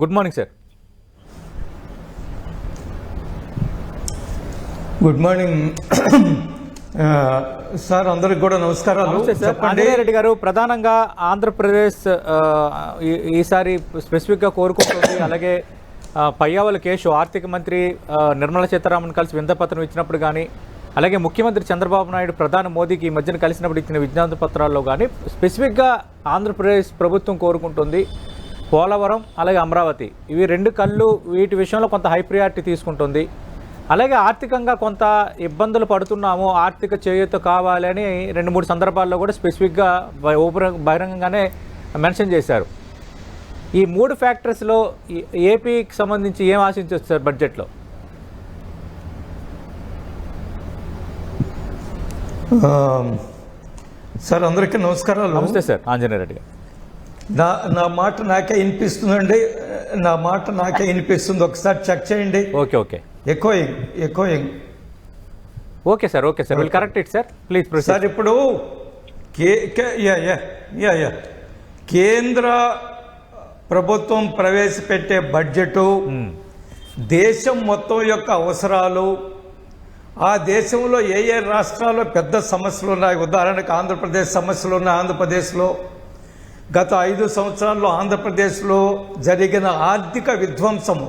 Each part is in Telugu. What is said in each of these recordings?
Good morning sir. Good morning. Sir అందరికి కూడా నమస్కారాలు. రెడ్డి గారు ప్రధానంగా ఆంధ్రప్రదేశ్ ఈసారి స్పెసిఫిక్గా కోరుకుంటుంది. అలాగే పయ్యావల కేసు ఆర్థిక మంత్రి నిర్మలా సీతారామన్ కలిసి విందపత్రం ఇచ్చినప్పుడు కానీ అలాగే ముఖ్యమంత్రి చంద్రబాబు నాయుడు ప్రధాని మోదీకి ఈ మధ్యన కలిసినప్పుడు ఇచ్చిన విజ్ఞాన పత్రాల్లో కానీ స్పెసిఫిక్గా ఆంధ్రప్రదేశ్ ప్రభుత్వం కోరుకుంటుంది. పోలవరం అలాగే అమరావతి. ఇవి రెండు కళ్ళు వీటి విషయంలో కొంత హై ప్రియారిటీ తీసుకుంటుంది. అలాగే ఆర్థికంగా కొంత ఇబ్బందులు పడుతున్నాము. ఆర్థిక చేయూత కావాలని రెండు మూడు సందర్భాల్లో కూడా స్పెసిఫిక్గా బహిరంగంగానే మెన్షన్ చేశారు. ఈ మూడు ఫ్యాక్టర్స్లో ఏపీకి సంబంధించి ఏం ఆశించవచ్చు సార్ బడ్జెట్లో సార్ అందరికీ నమస్కారాలు. నమస్తే సార్. ఆంజనేయ రెడ్డి గారు. నా నా మాట నాకే వినిపిస్తుందండి. నా మాట నాకే వినిపిస్తుంది. ఒకసారి చెక్ చేయండి. Okay okay. Echoing echoing okay sir okay sir. Will correct it sir please sir ఇప్పుడు కే కే- యా యా యా యా. కేంద్ర ప్రభుత్వం ప్రవేశపెట్టే బడ్జెటు దేశం మొత్తం యొక్క అవసరాలు ఆ దేశంలో ఏ ఏ రాష్ట్రాల్లో పెద్ద సమస్యలు ఉన్నాయి? ఉదాహరణకు ఆంధ్రప్రదేశ్ సమస్యలు ఉన్నాయి ఆంధ్రప్రదేశ్లో. గత ఐదు సంవత్సరాల్లో ఆంధ్రప్రదేశ్లో జరిగిన ఆర్థిక విధ్వంసము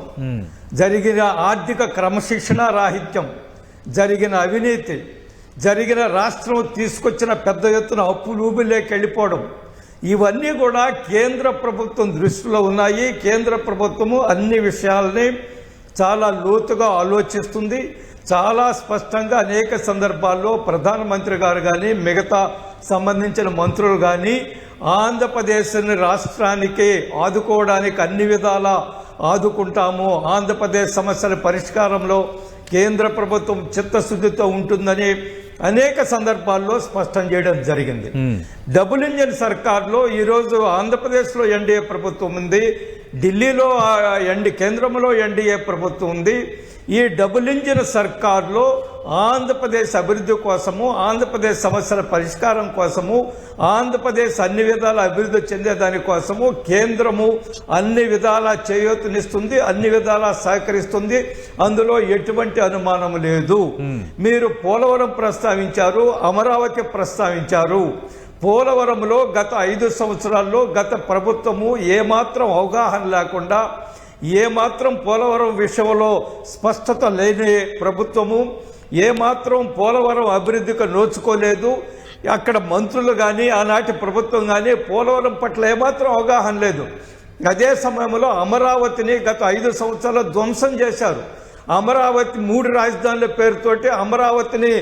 జరిగిన ఆర్థిక క్రమశిక్షణ రాహిత్యం జరిగిన అవినీతి జరిగిన రాష్ట్రం తీసుకొచ్చిన పెద్ద ఎత్తున ఊబిలోకి వెళ్ళిపోవడం ఇవన్నీ కూడా కేంద్ర ప్రభుత్వం దృష్టిలో ఉన్నాయి. కేంద్ర ప్రభుత్వము అన్ని విషయాల్ని చాలా లోతుగా ఆలోచిస్తుంది. చాలా స్పష్టంగా అనేక సందర్భాల్లో ప్రధానమంత్రి గారు కానీ మిగతా సంబంధించిన మంత్రులు కానీ ఆంధ్రప్రదేశ్ని రాష్ట్రానికి ఆదుకోవడానికి అన్ని విధాల ఆదుకుంటాము. ఆంధ్రప్రదేశ్ సమస్యల పరిష్కారంలో కేంద్ర ప్రభుత్వం చిత్తశుద్ధితో ఉంటుందని అనేక సందర్భాల్లో స్పష్టం చేయడం జరిగింది. డబుల్ ఇంజన్ సర్కార్లో ఈరోజు ఆంధ్రప్రదేశ్లో ఎన్డీఏ ప్రభుత్వం ఉంది. ఢిల్లీలో ఆ, ఎన్డీ కేంద్రంలో ఎన్డీఏ ప్రభుత్వం ఉంది. ఈ డబుల్ ఇంజిన్ సర్కార్లో ఆంధ్రప్రదేశ్ అభివృద్ధి కోసము ఆంధ్రప్రదేశ్ సమస్యల పరిష్కారం కోసము ఆంధ్రప్రదేశ్ అన్ని విధాల అభివృద్ధి చెందేదాని కోసము కేంద్రము అన్ని విధాల చేయూతనిస్తుంది అన్ని విధాల సహకరిస్తుంది. అందులో ఎటువంటి అనుమానం లేదు. మీరు పోలవరం ప్రస్తావించారు అమరావతి ప్రస్తావించారు. పోలవరంలో గత ఐదు సంవత్సరాల్లో గత ప్రభుత్వము ఏమాత్రం అవగాహన లేకుండా ఏమాత్రం పోలవరం విషయంలో స్పష్టత లేని ప్రభుత్వము ఏమాత్రం పోలవరం అభివృద్ధికి నోచుకోలేదు. అక్కడ మంత్రులు కానీ ఆనాటి ప్రభుత్వం కానీ పోలవరం పట్ల ఏమాత్రం అవగాహన లేదు. అదే సమయంలో అమరావతిని గత ఐదు సంవత్సరాలు ధ్వంసం చేశారు. అమరావతి మూడు రాజధానుల పేరుతోటి అమరావతిని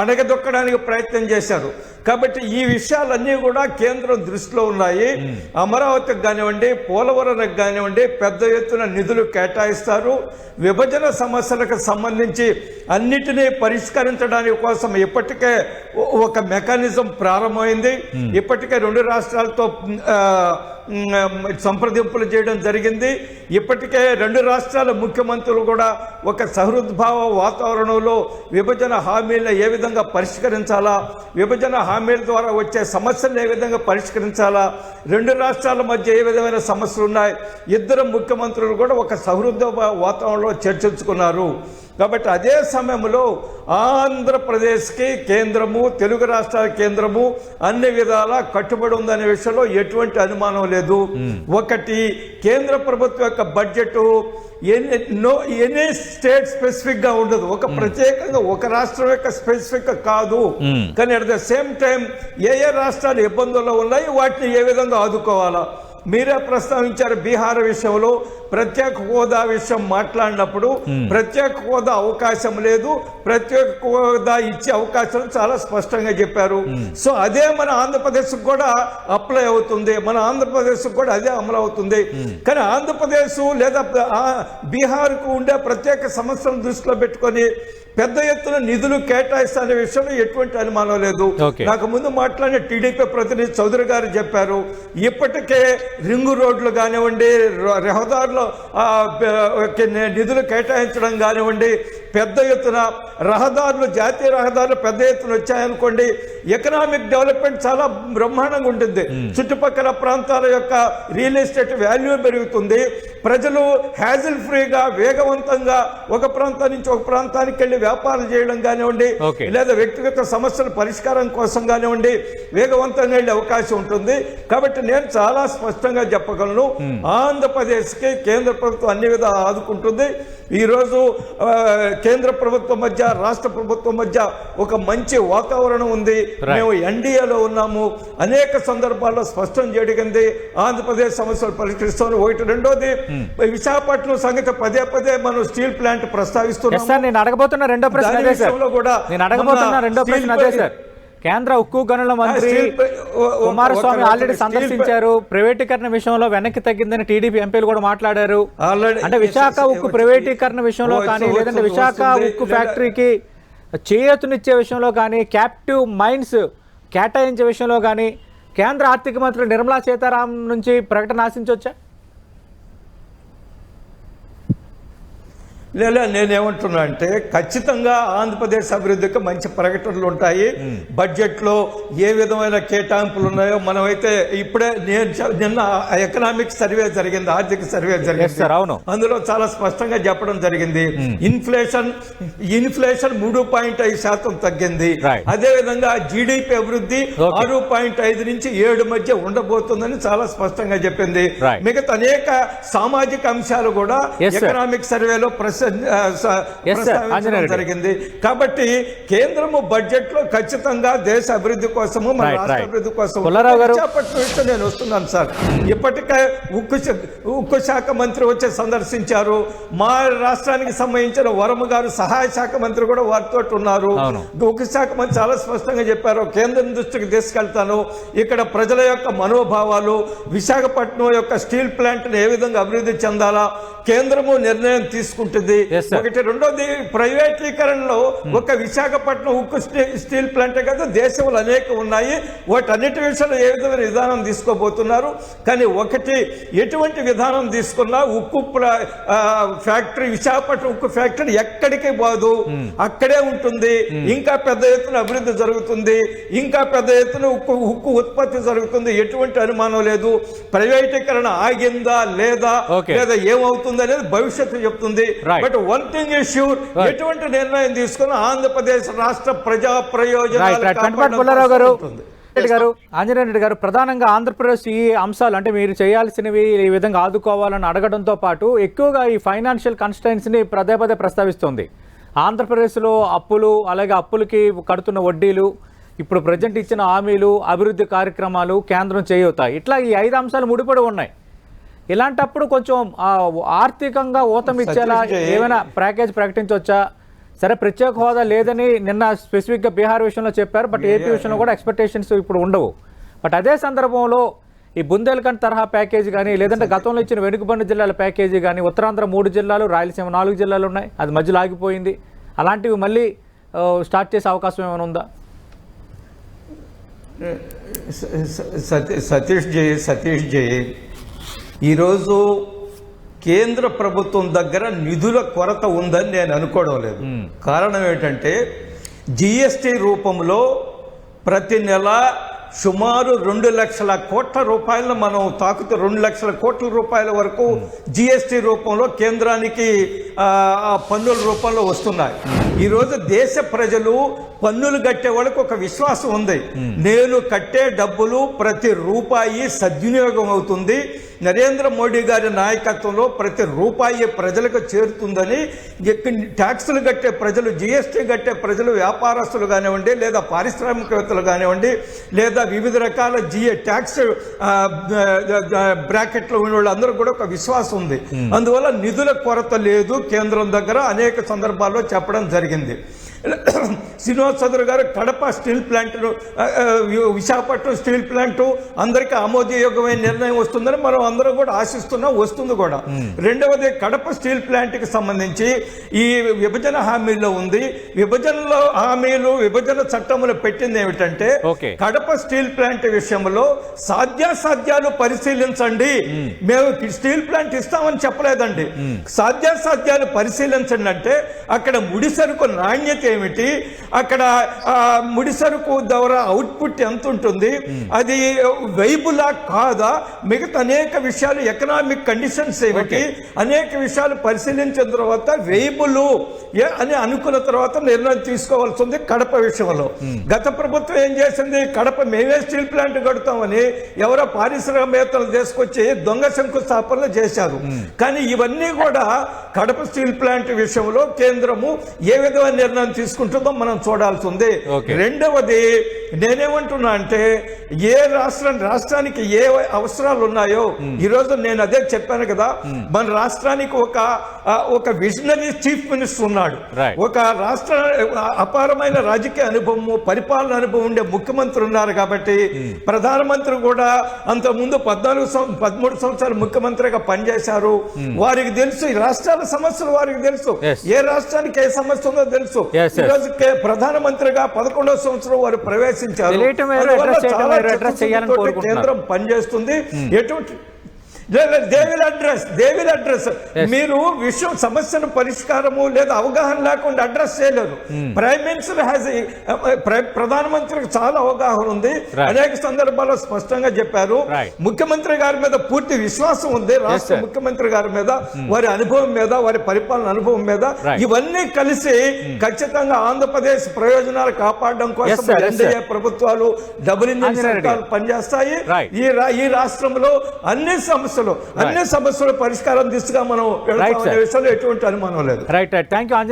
అణగదొక్కడానికి ప్రయత్నం చేశారు. కాబట్టి ఈ విషయాలన్నీ కూడా కేంద్రం దృష్టిలో ఉన్నాయి. అమరావతికి కానివ్వండి పోలవరానికి కానివ్వండి పెద్ద ఎత్తున నిధులు కేటాయిస్తారు. విభజన సమస్యలకు సంబంధించి అన్నిటినీ పరిష్కరించడానికి కోసం ఇప్పటికే ఒక మెకానిజం ప్రారంభమైంది. ఇప్పటికే రెండు రాష్ట్రాలతో సంప్రదింపులు చేయడం జరిగింది. ఇప్పటికే రెండు రాష్ట్రాల ముఖ్యమంత్రులు కూడా ఒక సహృద్భావ వాతావరణంలో విభజన హామీలను ఏ విధంగా పరిష్కరించాలా విభజన హామీల ద్వారా వచ్చే సమస్యలను ఏ విధంగా పరిష్కరించాలా? రెండు రాష్ట్రాల మధ్య ఏ విధమైన సమస్యలు ఉన్నాయి? ఇద్దరు ముఖ్యమంత్రులు కూడా ఒక సహృద వాతావరణంలో చర్చించుకున్నారు. కాబట్టి అదే సమయంలో ఆంధ్రప్రదేశ్కి కేంద్రము తెలుగు రాష్ట్రాల కేంద్రము అన్ని విధాలా కట్టుబడి ఉందనే విషయంలో ఎటువంటి అనుమానం లేదు. ఒకటి కేంద్ర ప్రభుత్వం యొక్క బడ్జెట్ నో ఎనీ స్టేట్ స్పెసిఫిక్గా ఉండదు. ఒక ప్రత్యేకంగా ఒక రాష్ట్రం యొక్క స్పెసిఫిక్ కాదు. కానీ అట్ ద సేమ్ టైం ఏ ఏ రాష్ట్రాలు ఇబ్బందుల్లో ఉన్నాయి వాటిని ఏ విధంగా ఆదుకోవాలా? మీరే ప్రస్తావించారు బీహార్ విషయంలో ప్రత్యేక హోదా విషయం మాట్లాడినప్పుడు ప్రత్యేక హోదా అవకాశం లేదు ప్రత్యేక హోదా ఇచ్చే అవకాశం చాలా స్పష్టంగా చెప్పారు. సో అదే మన ఆంధ్రప్రదేశ్ కూడా అప్లై అవుతుంది మన ఆంధ్రప్రదేశ్ కూడా అదే అమలు అవుతుంది. కానీ ఆంధ్రప్రదేశ్ లేదా బీహార్కు ఉండే ప్రత్యేక సమస్యలను దృష్టిలో పెట్టుకొని పెద్ద ఎత్తున నిధులు కేటాయిస్తానే విషయంలో ఎటువంటి అనుమానం లేదు. నాకు ముందు మాట్లాడిన టీడీపీ ప్రతినిధి చౌదరి గారు చెప్పారు. ఇప్పటికే రింగు రోడ్లు కానివ్వండి రహదారులు నిధులు కేటాయించడం కానివ్వండి పెద్ద ఎత్తున రహదారులు జాతీయ రహదారులు పెద్ద ఎత్తున వచ్చాయనుకోండి ఎకనామిక్ డెవలప్మెంట్ చాలా బ్రహ్మాండంగా ఉంటుంది. చుట్టుపక్కల ప్రాంతాల యొక్క రియల్ ఎస్టేట్ వాల్యూ పెరుగుతుంది. ప్రజలు హ్యాజిల్ ఫ్రీగా వేగవంతంగా ఒక ప్రాంతం నుంచి ఒక ప్రాంతానికి వెళ్ళి వ్యాపారం చేయడం కానివ్వండి. లేదా వ్యక్తిగత సమస్యల పరిష్కారం కోసం కానివ్వండి వేగవంతంగా వెళ్ళే అవకాశం ఉంటుంది. కాబట్టి నేను చాలా స్పష్టంగా చెప్పగలను. ఆంధ్రప్రదేశ్కి కేంద్ర ప్రభుత్వం అన్ని విధాలు ఆదుకుంటుంది. ఈరోజు కేంద్ర ప్రభుత్వం మధ్య రాష్ట్ర ప్రభుత్వం మధ్య ఒక మంచి వాతావరణం ఉంది. మేము ఎన్డీఏలో ఉన్నాము. అనేక సందర్భాల్లో స్పష్టం జరిగింది. ఆంధ్రప్రదేశ్ సమస్యలు పరిష్కరిస్తాం ఒకటి రెండోది విశాఖపట్నం సంగతి పదే పదే మనం స్టీల్ ప్లాంట్ ప్రస్తావిస్తున్నాం సార్ నేను అడగబోతున్న రెండో ప్రశ్న అదే సార్ కూడా నేను అడగబోతున్న రెండో ప్రశ్న అదే సార్ కేంద్ర ఉక్కు గనుల మంత్రి కుమారస్వామి ఆల్రెడీ సందర్శించారు ప్రైవేటీకరణ విషయంలో వెనక్కి తగ్గిందని టీడీపీ ఎంపీలు కూడా మాట్లాడారు ఆల్రెడీ అంటే విశాఖ ఉక్కు ప్రైవేటీకరణ విషయంలో కానీ లేదంటే విశాఖ. ఉక్కు ఫ్యాక్టరీకి చేయూతనిచ్చే విషయంలో కానీ క్యాప్టివ్ మైన్స్ కేటాయించే విషయంలో కానీ కేంద్ర ఆర్థిక మంత్రి నిర్మలా సీతారామన్ నుంచి ప్రకటన ఆశించవచ్చా లేదా నేనేమంటున్నా అంటే ఖచ్చితంగా ఆంధ్రప్రదేశ్ అభివృద్ధికి మంచి ప్రకటనలు ఉంటాయి బడ్జెట్లో ఏ విధమైన కేటాయింపులు ఉన్నాయో మనమైతే ఇప్పుడే నేను నిన్న ఎకనామిక్ సర్వే జరిగింది ఆర్థిక సర్వే జరిగింది అవును. అందులో చాలా స్పష్టంగా చెప్పడం జరిగింది ఇన్ఫ్లేషన్ ఇన్ఫ్లేషన్ మూడు పాయింట్ ఐదు శాతం తగ్గింది. అదే విధంగా జీడిపి అభివృద్ధి. ఆరు పాయింట్ ఐదు నుంచి ఏడు మధ్య ఉండబోతుందని చాలా స్పష్టంగా చెప్పింది. మిగతా అనేక సామాజిక అంశాలు కూడా. ఎకనామిక్ సర్వేలో ప్రశ్న జరిగింది. కాబట్టి కేంద్రము బడ్జెట్లో ఖచ్చితంగా దేశ అభివృద్ధి కోసము మన రాష్ట్ర. అభివృద్ధి కోసం. విశాఖపట్నం విషయం నేను వస్తున్నాను సార్ ఇప్పటికే ఉక్కు ఉక్కు శాఖ మంత్రి వచ్చి సందర్శించారు. మా రాష్ట్రానికి సంబంధించిన వరమ గారు సహాయ శాఖ మంత్రి కూడా వారితో ఉన్నారు. ఉక్కు శాఖ మంత్రి చాలా స్పష్టంగా చెప్పారు. కేంద్రం దృష్టికి తీసుకెళ్తాను. ఇక్కడ ప్రజల యొక్క మనోభావాలు విశాఖపట్నం యొక్క స్టీల్ ప్లాంట్ ఏ విధంగా అభివృద్ధి చెందాలా కేంద్రము నిర్ణయం తీసుకుంటుంది. Sir. ఒకటి రెండోది ప్రైవేటీకరణలో ఒక విశాఖపట్నం ఉక్కు స్టీ- స్టీల్ ప్లాంటే కాదు దేశంలో అనేక ఉన్నాయి. వాటన్నిటి విషయంలో ఏ విధమైన విధానం తీసుకోబోతున్నారు? కానీ ఒకటి ఎటువంటి విధానం తీసుకున్నా ఉక్కు ఫ్యాక్టరీ విశాఖపట్నం ఉక్కు ఫ్యాక్టరీ ఎక్కడికి పోదు. అక్కడే ఉంటుంది. ఇంకా పెద్ద ఎత్తున అభివృద్ధి జరుగుతుంది. ఇంకా పెద్ద ఎత్తున ఉక్కు ఉక్కు ఉత్పత్తి జరుగుతుంది. ఎటువంటి అనుమానం లేదు. ప్రైవేటీకరణ ఆగిందా లేదా. లేదా ఏమవుతుంది అనేది భవిష్యత్తు చెప్తుంది. But one thing is sure. ఎటువంటి నిర్ణయం తీసుకున్న ఆంధ్రప్రదేశ్ రాష్ట్ర ప్రజా ప్రయోజనాలు గారు గారు ఆంజనేయ రెడ్డి గారు ప్రధానంగా ఆంధ్రప్రదేశ్ ఈ అంశాలు అంటే మీరు చేయాల్సినవి ఈ విధంగా ఆదుకోవాలని అడగడంతో పాటు ఎక్కువగా ఈ ఫైనాన్షియల్ కన్స్టెంట్స్ని పదే పదే ప్రస్తావిస్తోంది. ఆంధ్రప్రదేశ్లో అప్పులు అలాగే అప్పులకి కడుతున్న వడ్డీలు ఇప్పుడు ప్రజెంట్ ఇచ్చిన హామీలు అభివృద్ధి కార్యక్రమాలు కేంద్రం చేయూతాయి. ఇట్లా ఈ ఐదు అంశాలు ముడిపడి ఉన్నాయి. ఇలాంటప్పుడు కొంచెం ఆర్థికంగా ఊతం ఇచ్చేలా. ఏమైనా ప్యాకేజ్ ప్రకటించవచ్చా? సరే ప్రత్యేక హోదా లేదని నిన్న స్పెసిఫిక్గా బీహార్ విషయంలో చెప్పారు బట్ ఏపీ విషయంలో కూడా ఎక్స్పెక్టేషన్స్ ఇప్పుడు ఉండవు. బట్ అదే సందర్భంలో ఈ బుందేల్ఖండ్ తరహా ప్యాకేజీ కానీ లేదంటే గతంలో ఇచ్చిన వెనుకబడిన జిల్లాల ప్యాకేజీ కానీ ఉత్తరాంధ్ర మూడు జిల్లాలు రాయలసీమ నాలుగు జిల్లాలు ఉన్నాయి అది మధ్యలో ఆగిపోయింది. అలాంటివి మళ్ళీ స్టార్ట్ చేసే అవకాశం ఏమైనా ఉందా? సతీష్ జీ సతీష్ జీ ఈరోజు కేంద్ర ప్రభుత్వం దగ్గర నిధుల కొరత ఉందని నేను అనుకోవడం లేదు. కారణం ఏంటంటే జిఎస్టి రూపంలో ప్రతి నెల సుమారు రెండు లక్షల కోట్ల రూపాయలను మనం తాకుతూ రెండు లక్షల కోట్ల రూపాయల వరకు జిఎస్టి రూపంలో కేంద్రానికి పన్నుల రూపంలో వస్తున్నాయి. ఈరోజు దేశ ప్రజలు పన్నులు కట్టే వాళ్ళకి ఒక విశ్వాసం ఉంది. నేను కట్టే డబ్బులు ప్రతి రూపాయి సద్వినియోగం అవుతుంది. నరేంద్ర మోడీ గారి నాయకత్వంలో ప్రతి రూపాయి ప్రజలకు చేరుతుందని ట్యాక్సులు కట్టే ప్రజలు జిఎస్టీ కట్టే ప్రజలు వ్యాపారస్తులు కానివ్వండి లేదా పారిశ్రామికవేత్తలు కానివ్వండి లేదా వివిధ రకాల జిఏ ట్యాక్స్ బ్రాకెట్లో ఉన్న వాళ్ళందరూ కూడా ఒక విశ్వాసం ఉంది. అందువల్ల నిధుల కొరత లేదు కేంద్రం దగ్గర అనేక సందర్భాల్లో చెప్పడం జరిగింది. Srinivas Chowdary garu Kadapa steel plant Visakhapatnam steel plant అందరికీ ఆమోదయోగ్యమైన నిర్ణయం వస్తుందని మనం అందరం కూడా ఆశిస్తున్నాం వస్తుంది కూడా. రెండవది కడప స్టీల్ ప్లాంట్కి సంబంధించి ఈ విభజన హామీలో ఉంది. విభజనలో హామీలు విభజన చట్టంలో పెట్టింది ఏమిటంటే. కడప స్టీల్ ప్లాంట్ విషయంలో సాధ్యాసాధ్యాలు పరిశీలించండి. మేము. స్టీల్ ప్లాంట్ ఇస్తామని చెప్పలేదండి. సాధ్యాసాధ్యాలు పరిశీలించండి అంటే అక్కడ ముడి సరుకు నాణ్యత ఏమిటి? అక్కడ ఆ, ముడి సరుకు ద్వారా అవుట్పుట్ ఎంత ఉంటుంది? అది వైబులా కాదా? మిగతా అనేక విషయాలు ఎకనామిక్ కండిషన్స్ ఏమిటి? అనేక విషయాలు పరిశీలించిన తర్వాత వేయబుల్ అని అనుకున్న తర్వాత నిర్ణయం తీసుకోవాల్సి ఉంది కడప విషయంలో. గత ప్రభుత్వం ఏం చేసింది? కడప మేమే స్టీల్ ప్లాంట్ కడతామని ఎవరో పారిశ్రామికవేత్తలు తీసుకొచ్చి దొంగ శంకుస్థాపనలు చేశారు. కానీ ఇవన్నీ కూడా కడప స్టీల్ ప్లాంట్ విషయంలో కేంద్రము ఏ విధమైన నిర్ణయం తీసుకుంటుందో మనం చూడాల్సి ఉంది. రెండవది నేనేమంటున్నా అంటే ఏ రాష్ట్రం రాష్ట్రానికి ఏ అవసరాలు ఉన్నాయో ఈ రోజు నేను అదే చెప్పాను కదా మన రాష్ట్రానికి ఒక ఒక విజనరీ చీఫ్ మినిస్టర్ ఉన్నాడు. ఒక రాష్ట్ర అపారమైన రాజకీయ అనుభవము పరిపాలన అనుభవం ఉండే ముఖ్యమంత్రి ఉన్నారు కాబట్టి ప్రధానమంత్రి కూడా అంత ముందు పద్నాలుగు పదమూడు సంవత్సరాలు ముఖ్యమంత్రిగా పనిచేశారు. వారికి తెలుసు ఈ రాష్ట్రాల సమస్యలు వారికి తెలుసు. ఏ రాష్ట్రానికి ఏ సమస్య ఉందో తెలుసు. ఈరోజు ప్రధానమంత్రిగా పదకొండవ సంవత్సరం వారు ప్రవేశించారు కోరుకుంటున్నారు. కేంద్రం పనిచేస్తుంది. ఎటువంటి దేవిల్ అడ్రస్ దేవిల్ అడ్రస్ మీరు విషయం సమస్యను పరిష్కారము లేదా అవగాహన లేకుండా అడ్రస్ చేయలేరు. ప్రైమ్ మినిస్టర్ హ్యాస్ ప్రధానమంత్రికి చాలా అవగాహన ఉంది. అనేక సందర్భాల్లో స్పష్టంగా చెప్పారు. ముఖ్యమంత్రి గారి మీద పూర్తి విశ్వాసం ఉంది. రాష్ట్ర. ముఖ్యమంత్రి గారి మీద వారి అనుభవం మీద వారి పరిపాలన అనుభవం మీద. ఇవన్నీ కలిసి ఖచ్చితంగా ఆంధ్రప్రదేశ్ ప్రయోజనాలు కాపాడడం కోసం. ఎన్డీఏ ప్రభుత్వాలు డబుల్ ఇంజిన్ పనిచేస్తాయి. ఈ రాష్ట్రంలో అన్ని సమస్యలు అన్ని సమస్యల పరిష్కారం దిశగా మనం. విషయంలో ఎటువంటి అనుమానం లేదు. Right right thank you Anjaneya